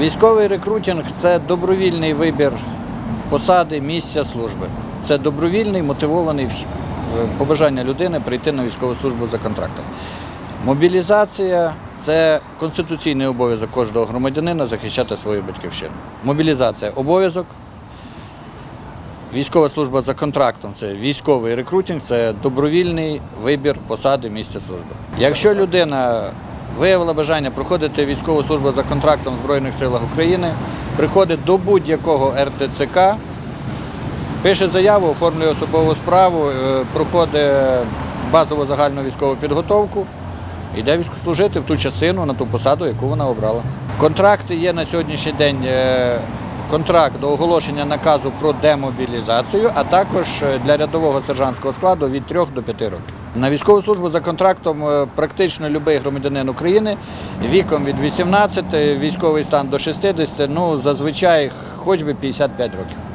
Військовий рекрутинг це добровільний вибір посади, місця служби. Це добровільний мотивований е, побажання людини прийти на військову службу за контрактом. Мобілізація це конституційний обов'язок кожного громадянина захищати свою батьківщину. Мобілізація обов'язок. Військова служба за контрактом це військовий рекрутинг, це добровільний вибір посади місця служби. Якщо людина виявила бажання проходити військову службу за контрактом в Збройних силах України, приходить до будь-якого РТЦК, пише заяву, оформлює особову справу, е, проходить базову загальну військову підготовку, йде військовослужити в ту частину, на ту посаду, яку вона обрала. Контракти є на сьогоднішній день. е, Контракт до оголошення наказу про демобілізацію, а також е, для рядового сержантського складу від 3 до 5 років. На військову службу за контрактом е, практично будь-який громадянин України віком від 18, військовий стан до 60, ну зазвичай хоч би 55 років.